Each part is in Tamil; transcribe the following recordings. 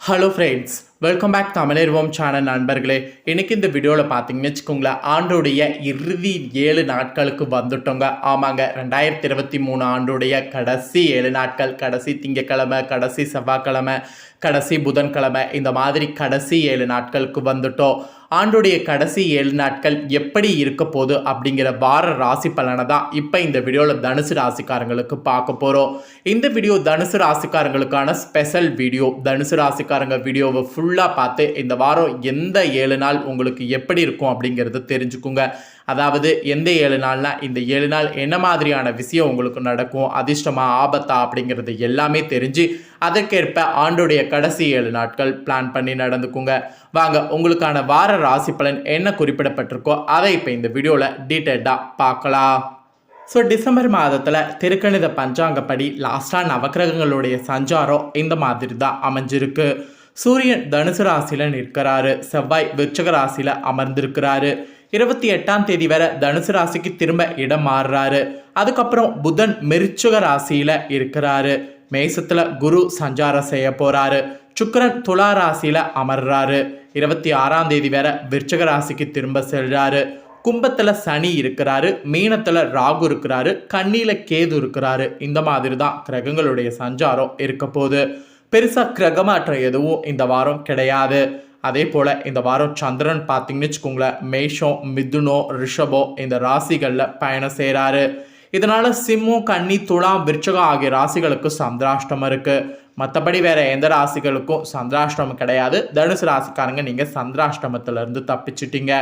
ஹலோ ஃப்ரெண்ட்ஸ் வெல்கம் பேக் தமிழர்வோம் சேனல் நண்பர்களே. இன்றைக்கி இந்த வீடியோவில் பார்த்தீங்கன்னு வச்சுக்கோங்களேன் ஆண்டுடைய இறுதி ஏழு நாட்களுக்கு வந்துட்டோங்க. ஆமாங்க ரெண்டாயிரத்தி இருபத்தி மூணு ஆண்டுடைய கடைசி ஏழு நாட்கள். கடைசி திங்கக்கிழமை கடைசி செவ்வாய்க்கிழமை கடைசி புதன்கிழமை இந்த மாதிரி கடைசி ஏழு நாட்களுக்கு வந்துட்டோம். ஆண்டுடைய கடைசி ஏழு நாட்கள் எப்படி இருக்க போகுது அப்படிங்கிற வார ராசி பலனை தான் இப்போ இந்த வீடியோவில் தனுசு ராசிக்காரங்களுக்கு பார்க்க போகிறோம் இந்த வீடியோ தனுசு ராசிக்காரங்களுக்கான ஸ்பெஷல் வீடியோ தனுசு ராசிக்காரங்க வீடியோவை ஃபுல்லாக பார்த்து இந்த வாரம் எந்த ஏழு நாள் உங்களுக்கு எப்படி இருக்கும் அப்படிங்கிறத தெரிஞ்சுக்குங்க. அதாவது எந்த ஏழு நாள்னா இந்த ஏழு நாள் என்ன மாதிரியான விஷயம் உங்களுக்கு நடக்கும் அதிர்ஷ்டமா ஆபத்தா அப்படிங்கிறது எல்லாமே தெரிஞ்சு அதற்கேற்ப ஆண்டுடைய கடைசி ஏழு நாட்கள் பிளான் பண்ணி நடந்துக்குங்க. வாங்க உங்களுக்கான வார ராசி பலன் என்ன குறிப்பிடப்பட்டிருக்கோ அதை இப்போ இந்த வீடியோவில் டீட்டெயில்டாக பார்க்கலாம். ஸோ டிசம்பர் மாதத்தில் திருக்கணித பஞ்சாங்கப்படி லாஸ்ட்டாக நவக்கிரகங்களுடைய சஞ்சாரம் இந்த மாதிரி தான் அமைஞ்சிருக்கு. சூரியன் தனுசு ராசியில் நிற்கிறாரு செவ்வாய் விருச்சக ராசியில் அமர்ந்திருக்கிறாரு. இருபத்தி எட்டாம் தேதி வரை தனுசு ராசிக்கு திரும்ப இடம் மாறுறாரு. அதுக்கப்புறம் புதன் மிருச்சக ராசியில் இருக்கிறாரு. மேசத்துல குரு சஞ்சாரம் செய்ய போறாரு. சுக்கரன் துலா ராசியில அமர்றாரு. இருபத்தி ஆறாம் தேதி வரை விருச்சக ராசிக்கு திரும்ப செல்றாரு. கும்பத்துல சனி இருக்கிறாரு. மீனத்துல ராகு இருக்கிறாரு. கண்ணில கேது இருக்கிறாரு. இந்த மாதிரி தான் கிரகங்களுடைய சஞ்சாரம் இருக்க போகுது. பெருசா கிரகமாற்றம் எதுவும் இந்த வாரம் கிடையாது. அதே போல் இந்த வாரம் சந்திரன் பார்த்தீங்கன்னு வச்சுக்கோங்களேன் மேஷம் மிதுனோ ரிஷபோ இந்த ராசிகளில் பயணம் செய்கிறாரு இதனால் சிம்மம் கன்னி துலாம் விருச்சகம் ஆகிய ராசிகளுக்கு சந்திராஷ்டமம் இருக்குது மற்றபடி வேற எந்த ராசிகளுக்கும் சந்திராஷ்டமம் கிடையாது. தனுசு ராசிக்காரங்க நீங்கள் சந்திராஷ்டமத்திலேருந்து தப்பிச்சிட்டிங்க.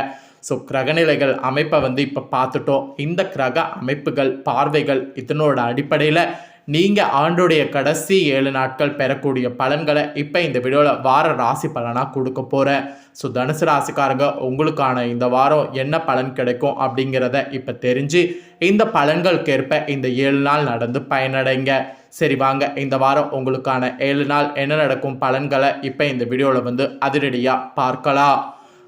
ஸோ கிரகநிலைகள் அமைப்பை வந்து இப்போ பார்த்துட்டோம். இந்த கிரக அமைப்புகள் பார்வைகள் இதனோட அடிப்படையில் நீங்கள் ஆண்டுடைய கடைசி ஏழு நாட்கள் பெறக்கூடிய பலன்களை இப்போ இந்த வீடியோவில் வார ராசி பலனாக கொடுக்க போகிறேன் ஸோ தனுசு ராசிக்காரங்க உங்களுக்கான இந்த வாரம் என்ன பலன் கிடைக்கும் அப்படிங்கிறத இப்போ தெரிஞ்சு இந்த பலன்களுக்கேற்ப இந்த ஏழு நாள் நடந்து பயனடைங்க. சரி வாங்க. இந்த வாரம் உங்களுக்கான ஏழு நாள் என்ன நடக்கும் பலன்களை இப்போ இந்த வீடியோவில் வந்து அதிரடியாக பார்க்கலாம்.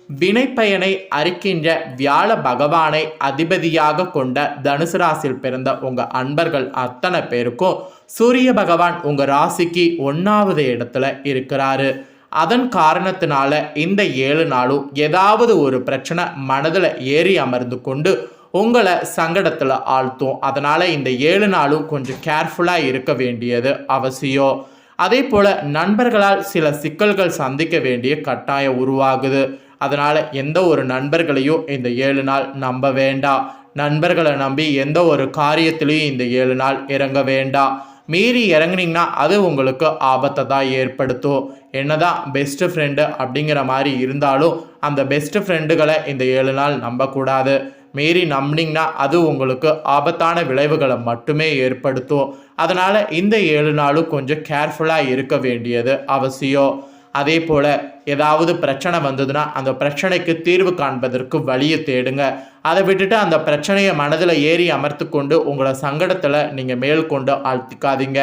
வினைப்பயனை அறிக்கின்ற வியாழ பகவானை அதிபதியாக கொண்ட தனுசு ராசியில் பிறந்த உங்க அன்பர்கள் அத்தனை பேருக்கும் சூரிய பகவான் உங்க ராசிக்கு ஒன்னாவது இடத்துல இருக்கிறாரு. அதன் காரணத்தினால இந்த ஏழு நாளும் ஏதாவது ஒரு பிரச்சனை மனதில் ஏறி அமர்ந்து கொண்டு உங்களை சங்கடத்தில் ஆழ்த்தும். அதனால் இந்த ஏழு நாளும் கொஞ்சம் கேர்ஃபுல்லாக இருக்க வேண்டியது அவசியம். அதே போல் நண்பர்களால் சில சிக்கல்கள் சந்திக்க வேண்டிய கட்டாயம் உருவாகுது. அதனால் எந்த ஒரு நண்பர்களையும் இந்த ஏழு நாள் நம்ப வேண்டாம் நண்பர்களை நம்பி எந்த ஒரு காரியத்திலையும் இந்த ஏழு நாள் இறங்க வேண்டாம் மீறி இறங்குனீங்கன்னா அது உங்களுக்கு ஆபத்தை தான் ஏற்படுத்தும். என்னதான் பெஸ்ட்டு ஃப்ரெண்டு அப்படிங்கிற மாதிரி இருந்தாலும் அந்த பெஸ்ட் ஃப்ரெண்டுகளை இந்த ஏழு நாள் நம்பக்கூடாது. மீறி நம்பினீங்கன்னா அது உங்களுக்கு ஆபத்தான விளைவுகளை மட்டுமே ஏற்படுத்தும். அதனால் இந்த ஏழு நாளும் கொஞ்சம் கேர்ஃபுல்லாக இருக்க வேண்டியது அவசியம். அதே போல் ஏதாவது பிரச்சனை வந்ததுன்னா அந்த பிரச்சனைக்கு தீர்வு காண்பதற்கு வழியை தேடுங்க. அதை விட்டுட்டு அந்த பிரச்சனையை மனதில் ஏறி அமர்த்து கொண்டு உங்களை சங்கடத்தில் நீங்கள் மேல் கொண்டு ஆழ்த்திக்காதீங்க.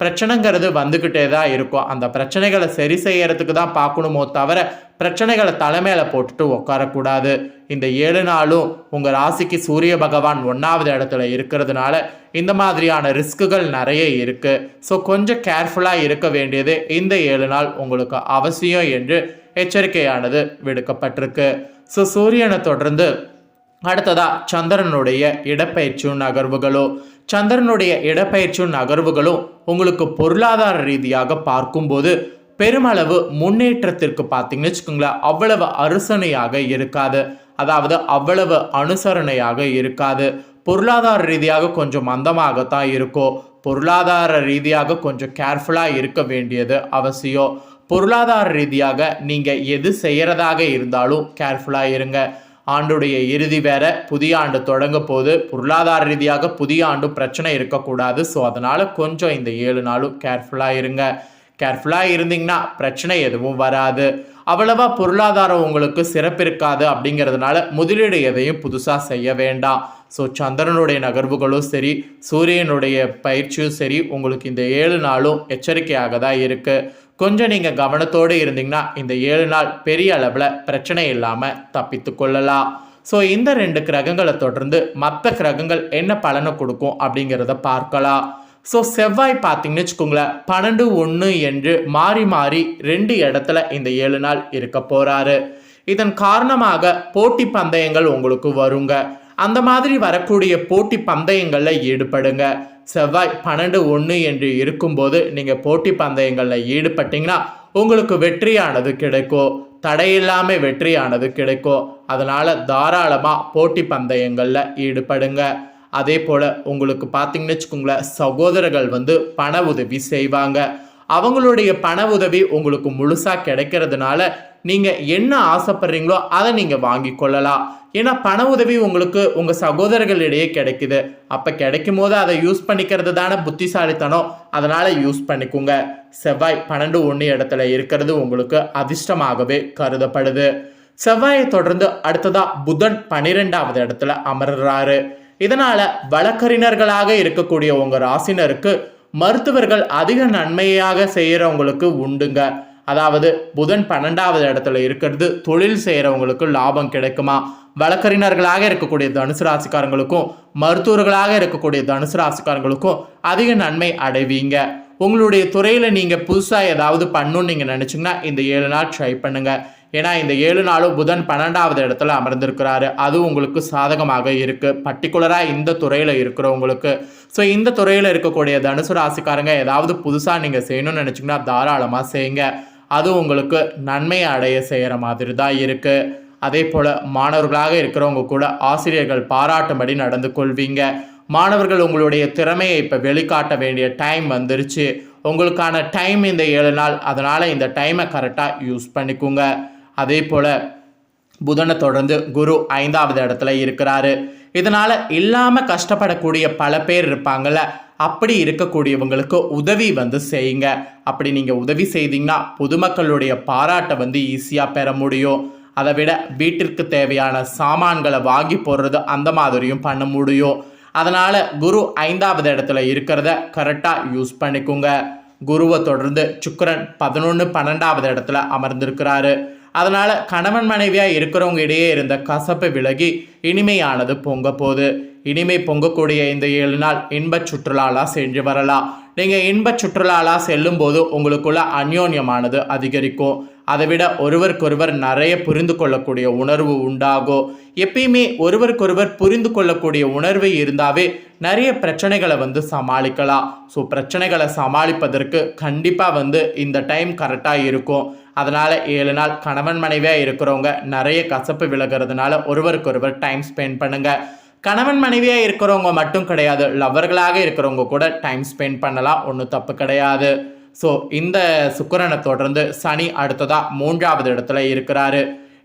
பிரச்சனைங்கிறது வந்துக்கிட்டே தான் இருக்கும். அந்த பிரச்சனைகளை சரி செய்யறதுக்கு தான் பார்க்கணுமோ தவிர பிரச்சனைகளை தலைமையில் போட்டுட்டு உட்காரக்கூடாது இந்த ஏழு நாளும் உங்கள் ராசிக்கு சூரிய பகவான் ஒன்றாவது இடத்துல இருக்கிறதுனால இந்த மாதிரியான ரிஸ்க்குகள் நிறைய இருக்குது ஸோ கொஞ்சம் கேர்ஃபுல்லாக இருக்க வேண்டியது இந்த ஏழு நாள் உங்களுக்கு அவசியம் என்று எச்சரிக்கையானது விடுக்கப்பட்டிருக்கு. ஸோ சூரியனை தொடர்ந்து அடுத்ததா சந்திரனுடைய இடப்பெயர்ச்சியும் நகர்வுகளோ? சந்திரனுடைய இடப்பெயர்ச்சியும் நகர்வுகளும் உங்களுக்கு பொருளாதார ரீதியாக பார்க்கும்போது பெருமளவு முன்னேற்றத்திற்கு பார்த்தீங்கன்னு வச்சுக்கோங்களேன் அவ்வளவு அனுசரணையாக இருக்காது. அதாவது அவ்வளவு அனுசரணையாக இருக்காது. பொருளாதார ரீதியாக கொஞ்சம் மந்தமாகத்தான் இருக்கும் பொருளாதார ரீதியாக கொஞ்சம் கேர்ஃபுல்லாக இருக்க வேண்டியது அவசியம். பொருளாதார ரீதியாக நீங்கள் எது செய்கிறதாக இருந்தாலும் கேர்ஃபுல்லாக இருங்க. ஆண்டுடைய இறுதி வேற புதிய ஆண்டு தொடங்க போது பொருளாதார ரீதியாக புதிய ஆண்டு பிரச்சனை இருக்கக்கூடாது. ஸோ அதனால் கொஞ்சம் இந்த ஏழு நாளும் கேர்ஃபுல்லாக இருங்க. கேர்ஃபுல்லாக இருந்தீங்கன்னா பிரச்சனை எதுவும் வராது. அவ்வளவா பொருளாதாரம் உங்களுக்கு சிறப்பு இருக்காது அப்படிங்கிறதுனால முதலீடு எதையும் புதுசாக செய்ய வேண்டாம். ஸோ சந்திரனுடைய நகர்வுகளும் சரி சூரியனுடைய பயிற்சியும் சரி உங்களுக்கு இந்த ஏழு நாளும் எச்சரிக்கையாக தான் இருக்குது கொஞ்சம் நீங்கள் கவனத்தோடு இருந்தீங்கன்னா இந்த ஏழு நாள் பெரிய அளவில் பிரச்சனை இல்லாமல் தப்பித்து கொள்ளலாம். ஸோ இந்த ரெண்டு கிரகங்களை தொடர்ந்து மற்ற கிரகங்கள் என்ன பலனை கொடுக்கும் அப்படிங்கிறத பார்க்கலாம். ஸோ செவ்வாய் பார்த்தீங்கன்னு வச்சுக்கோங்களேன் பன்னெண்டு ஒன்று என்று மாறி மாறி ரெண்டு இடத்துல இந்த ஏழு நாள் இருக்க போகிறாரு இதன் காரணமாக போட்டி பந்தயங்கள் உங்களுக்கு வருங்க. அந்த மாதிரி வரக்கூடிய போட்டி பந்தயங்களில் ஈடுபடுங்க. செவ்வாய் பன்னெண்டு ஒன்று என்று இருக்கும்போது நீங்கள் போட்டி பந்தயங்களில் ஈடுபட்டீங்கன்னா உங்களுக்கு வெற்றியானது கிடைக்கும் தடையில்லாமல் வெற்றியானது கிடைக்கும் அதனால் தாராளமாக போட்டி பந்தயங்களில் ஈடுபடுங்க. அதே போல் உங்களுக்கு பார்த்தீங்கன்னு வச்சுக்கோங்களேன் சகோதரர்கள் வந்து பண உதவி செய்வாங்க. அவங்களுடைய பண உதவி உங்களுக்கு முழுசாக கிடைக்கிறதுனால நீங்கள் என்ன ஆசைப்படுறீங்களோ அதை நீங்கள் வாங்கி கொள்ளலாம். ஏன்னா பண உதவி உங்களுக்கு உங்கள் சகோதரர்களிடையே கிடைக்குது. அப்போ கிடைக்கும் போது அதை யூஸ் பண்ணிக்கிறது தானே புத்திசாலித்தனம். அதனால் யூஸ் பண்ணிக்கோங்க. செவ்வாய் பன்னெண்டு ஒன்று இடத்துல இருக்கிறது உங்களுக்கு அதிர்ஷ்டமாகவே கருதப்படுது. செவ்வாயை தொடர்ந்து அடுத்ததாக புதன் பன்னிரெண்டாவது இடத்துல அமர்றாரு. இதனால் வழக்கறிஞர்களாக இருக்கக்கூடிய உங்கள் ராசினருக்கு மருத்துவர்கள் அதிக நன்மையாக செய்கிறவங்களுக்கு உண்டுங்க. அதாவது புதன் பன்னெண்டாவது இடத்துல இருக்கிறது. தொழில் செய்கிறவங்களுக்கு லாபம் கிடைக்குமா? வழக்கறிஞர்களாக இருக்கக்கூடிய தனுசு ராசிக்காரங்களுக்கும் மருத்துவர்களாக இருக்கக்கூடிய தனுசு ராசிக்காரங்களுக்கும் அதிக நன்மை அடைவீங்க. உங்களுடைய துறையில் நீங்கள் புதுசாக ஏதாவது பண்ணணும்னு நீங்கள் நினச்சிங்கன்னா இந்த ஏழு நாள் ட்ரை பண்ணுங்கள் ஏன்னா இந்த ஏழு நாளும் புதன் பன்னெண்டாவது இடத்துல அமர்ந்திருக்கிறாரு. அது உங்களுக்கு சாதகமாக இருக்குது பர்டிகுலராக இந்த துறையில் இருக்கிறவங்களுக்கு. ஸோ இந்த துறையில் இருக்கக்கூடிய தனுசு ராசிக்காரங்க ஏதாவது புதுசாக நீங்கள் செய்யணும்னு நினச்சிங்கன்னா தாராளமாக செய்யுங்க. அது உங்களுக்கு நன்மை அடைய செய்கிற மாதிரி தான் இருக்குது அதே போல் மாணவர்களாக இருக்கிறவங்க கூட ஆசிரியர்கள் பாராட்டும்படி நடந்து கொள்வீங்க. மாணவர்கள் உங்களுடைய திறமையை இப்போ வெளிக்காட்ட வேண்டிய டைம் வந்துருச்சு. உங்களுக்கான டைம் இந்த ஏழு நாள் அதனால் இந்த டைமை கரெக்டாக யூஸ் பண்ணிக்கோங்க. அதே போல் புதனை தொடர்ந்து குரு ஐந்தாவது இடத்துல இருக்கிறாரு. இதனால் இல்லாமல் கஷ்டப்படக்கூடிய பல பேர் இருப்பாங்கள்ல அப்படி இருக்கக்கூடியவங்களுக்கு உதவி வந்து செய்யுங்க. அப்படி நீங்கள் உதவி செய்தீங்கன்னா பொதுமக்களுடைய பாராட்டை வந்து ஈஸியாக பெற முடியும். அதை விட வீட்டிற்கு தேவையான சாமான்களை வாங்கி போடுறது அந்த மாதிரியும் பண்ண முடியும். அதனால் குரு ஐந்தாவது இடத்துல இருக்கிறத கரெக்டாக யூஸ் பண்ணிக்கோங்க. குருவை தொடர்ந்து சுக்கரன் பதினொன்று பன்னெண்டாவது இடத்துல அமர்ந்திருக்கிறாரு. அதனால் கணவன் மனைவியாக இருக்கிறவங்க இடையே இருந்த கசப்பு விலகி இனிமையானது பொங்க போகுது. இனிமை பொங்கக்கூடிய இந்த ஏழு நாள் இன்பச் சுற்றுலாலாம் சென்று வரலாம். நீங்கள் இன்பச் சுற்றுலாலாம் செல்லும்போது உங்களுக்குள்ள அந்யோன்யமானது அதிகரிக்கும். அதை விட ஒருவருக்கொருவர் நிறைய புரிந்து கொள்ளக்கூடிய உணர்வு உண்டாகும். எப்பயுமே ஒருவருக்கொருவர் புரிந்து கொள்ளக்கூடிய உணர்வு இருந்தாவே நிறைய பிரச்சனைகளை வந்து சமாளிக்கலாம். ஸோ பிரச்சனைகளை சமாளிப்பதற்கு கண்டிப்பாக வந்து இந்த டைம் கரெக்டாக இருக்கும். அதனால் ஏழு நாள் கணவன் மனைவியாக இருக்கிறவங்க நிறைய கசப்பு விலகிறதுனால ஒருவருக்கொருவர் டைம் ஸ்பெண்ட் பண்ணுங்கள் கணவன் மனைவியாக இருக்கிறவங்க மட்டும் கிடையாது லவ்வர்களாக இருக்கிறவங்க கூட டைம் ஸ்பெண்ட் பண்ணலாம் ஒன்றும் தப்பு கிடையாது. ஸோ இந்த சுக்கரனை தொடர்ந்து சனி அடுத்ததாக மூன்றாவது இடத்துல இருக்கிறாரு.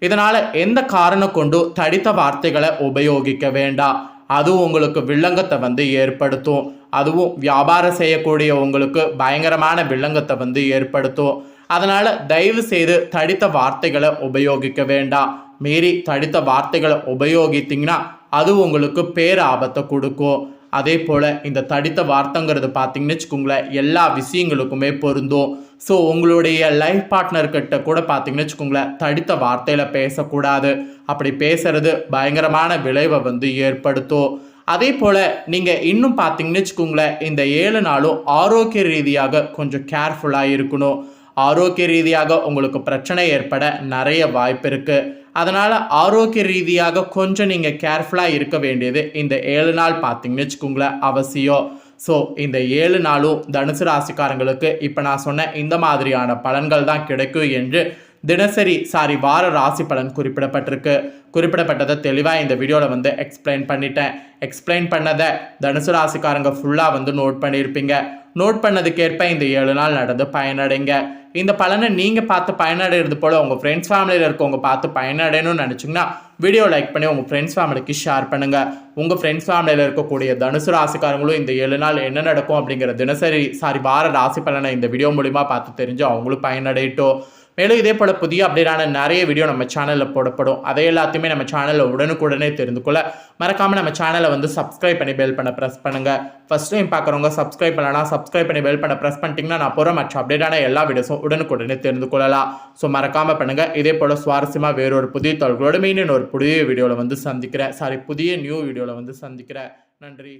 இதனால் எந்த காரணம் கொண்டு தடித்த வார்த்தைகளை உபயோகிக்க வேண்டாம். அதுவும் உங்களுக்கு வில்லங்கத்தை வந்து ஏற்படுத்தும். அதுவும் வியாபாரம் செய்யக்கூடிய உங்களுக்கு பயங்கரமான வில்லங்கத்தை வந்து ஏற்படுத்தும். அதனால் தயவு செய்து தடித்த வார்த்தைகளை உபயோகிக்க வேண்டாம். மீறி தடித்த வார்த்தைகளை உபயோகித்தீங்கன்னா அது உங்களுக்கு பேர் ஆபத்தை கொடுக்கும். அதே போல் இந்த தடித்த வார்த்தைங்கிறது பார்த்தீங்கன்னு வச்சுக்கோங்களேன் எல்லா விஷயங்களுக்குமே பொருந்தும். ஸோ உங்களுடைய லைஃப் பார்ட்னர்கிட்ட கூட பார்த்தீங்கன்னு வச்சுக்கோங்களேன் தடித்த வார்த்தையில் பேசக்கூடாது. அப்படி பேசுறது பயங்கரமான விளைவை வந்து ஏற்படுத்தும். அதே போல் நீங்கள் இன்னும் பார்த்தீங்கன்னு வச்சுக்கோங்களேன் இந்த ஏழு நாளும் ஆரோக்கிய ரீதியாக கொஞ்சம் கேர்ஃபுல்லாக இருக்கணும். ஆரோக்கிய ரீதியாக உங்களுக்கு பிரச்சனை ஏற்பட நிறைய வாய்ப்பு இருக்குது அதனால் ஆரோக்கிய ரீதியாக கொஞ்சம் நீங்கள் கேர்ஃபுல்லாக இருக்க வேண்டியது இந்த ஏழு நாள் பார்த்தீங்கன்னு வச்சுக்கோங்களேன் அவசியம். ஸோ இந்த ஏழு நாளும் தனுசு ராசிக்காரங்களுக்கு இப்போ நான் சொன்ன இந்த மாதிரியான பலன்கள் தான் கிடைக்கும் என்று தினசரி சாரி வார ராசி பலன் குறிப்பிடப்பட்டிருக்கு. குறிப்பிடப்பட்டதை தெளிவாக இந்த வீடியோவில் வந்து எக்ஸ்பிளைன் பண்ணிட்டேன். எக்ஸ்பிளைன் பண்ணதை தனுசு ராசிக்காரங்க ஃபுல்லாக வந்து நோட் பண்ணியிருப்பீங்க. நோட் பண்ணதுக்கேற்ப இந்த ஏழு நாள் நடந்து பயனடைங்க. இந்த பலனை நீங்கள் பார்த்து பயனடைகிறது போல் உங்கள் ஃப்ரெண்ட்ஸ் ஃபேமிலியில் இருக்கவங்க பார்த்து பயனடையணும்னு நினச்சிங்கன்னா வீடியோ லைக் பண்ணி உங்கள் ஃப்ரெண்ட்ஸ் ஃபேமிலிக்கு ஷேர் பண்ணுங்கள் உங்கள் ஃப்ரெண்ட்ஸ் ஃபேமிலியில் இருக்கக்கூடிய தனுசு ராசிக்காரங்களும் இந்த ஏழு நாள் என்ன நடக்கும் அப்படிங்கிற தினசரி சாரி வார ராசி பலனை இந்த வீடியோ மூலிமா பார்த்து தெரிஞ்சு அவங்களும் பயனடையட்டும். மேலும் இதே போல் புதிய அப்டேட்டான நிறைய வீடியோ நம்ம சேனலில் போடப்படும். அதை எல்லாத்தையுமே நம்ம சேனலில் உடனுக்குடனே தெரிந்து கொள்ள மறக்காமல் நம்ம சேனலை வந்து சப்ஸ்கிரைப் பண்ணி பெல் பண்ண ப்ரெஸ் பண்ணுங்கள் ஃபஸ்ட் டைம் பார்க்குறவங்க சப்ஸ்கிரைப் பண்ணலாம் சப்ஸ்கிரைப் பண்ணி பெல் பண்ண ப்ரெஸ் பண்ணிட்டீங்கன்னா நான் போகிற மற்ற அப்டேட்டான எல்லா வீடியோஸும் உடனுக்குடனே தெரிந்து கொள்ளலாம். ஸோ மறக்காமல் பண்ணுங்கள் இதே போல் சுவாரஸ்யமாக வேறொரு புதிய தொழில்களோட மீண்டும் ஒரு புதிய வீடியோவில் வந்து சந்திக்கிறேன். சாரி புதிய நியூ வீடியோவில் வந்து சந்திக்கிறேன். நன்றி.